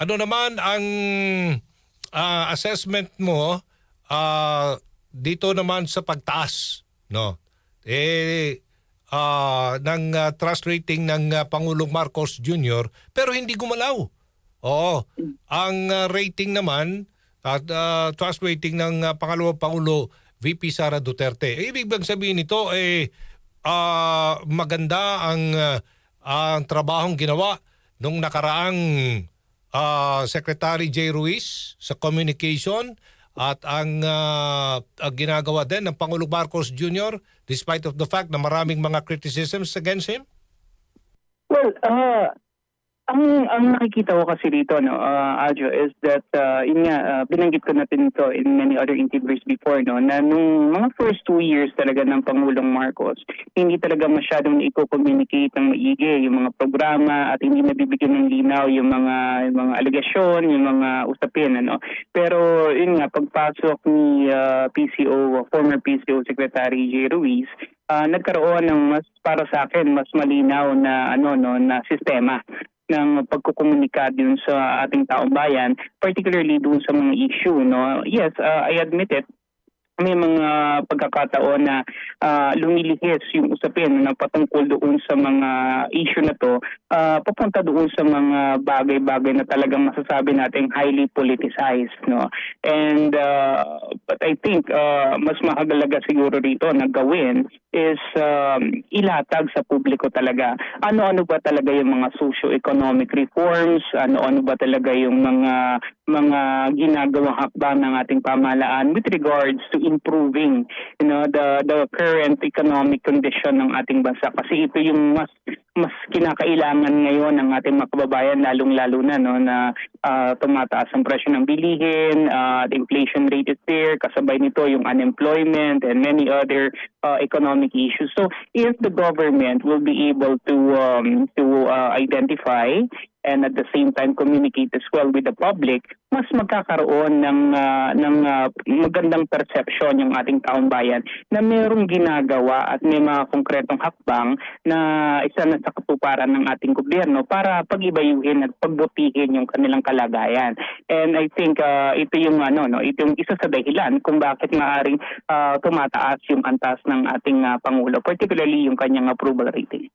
ano naman ang ah, assessment mo ah, dito naman sa pagtaas no? Eh ah, ng ah, trust rating ng ah, Pangulong Marcos Jr. pero hindi gumalaw. Oo. Ang ah, rating naman at ah, trust rating ng ah, pangalawang pangulo VP Sara Duterte. Eh, ibig bang sabihin nito eh ah, maganda ang ah, ang trabahong ginawa nung nakaraang ah, Secretary J. Ruiz sa communication at ang, ang ginagawa din ng Pangulong Marcos Jr. despite of the fact na maraming mga criticisms against him? Well, uh, ang ang nakikita ko kasi dito no, uh, Aljo is that uh, yun nga uh, binanggit ko natin ito in many other interviews before no na nung mga first two years talaga ng Pangulong Marcos, hindi talaga masyadong i-communicate ng maigi yung mga programa at hindi nabibigyan ng linaw yung mga yung mga alegasyon, yung mga usapin ano. Pero yun nga pagpasok ni uh, PCO former PCO Secretary J. Ruiz, ah, nagkaroon ng mas para sa akin mas malinaw na ano no na sistema ng pagkukomunika dun sa ating taong bayan, particularly dun sa mga issue. No? Yes, uh, I admit it, may mga pagkakataon na ah, lumilihis yung usapin na patungkol doon sa mga issue na to, ah, papunta doon sa mga bagay-bagay na talagang masasabi natin highly politicized. No? And uh, but I think uh, mas mahalaga siguro rito na gawin is um, ilatag sa publiko talaga. Ano-ano ba talaga yung mga socio-economic reforms, ano-ano ba talaga yung mga mga ginagawang hakbang ng ating pamahalaan with regards to improving you know the the current economic condition ng ating bansa? Kasi ito yung mas mas kinakailangan ngayon ng ating mga kababayan lalong-lalo na no na ah, tumataas ang presyo ng bilihin, ah, the inflation rate is there, kasabay nito yung unemployment and many other uh, economic issues. So if the government will be able to um, to uh, identify and at the same time communicate as well with the public, mas magkakaroon ng uh, ng uh, magandang perception yung ating taong bayan na mayroong ginagawa at may mga konkretong hakbang na isa na sa katuparan ng ating gobyerno para pag-ibayuhin at pagbutihin yung kanilang kalagayan. And I think uh, ito yung ano no, ito yung isa sa dahilan kung bakit maaring uh, tumataas yung antas ng ating uh, pangulo, particularly yung kanyang approval rating.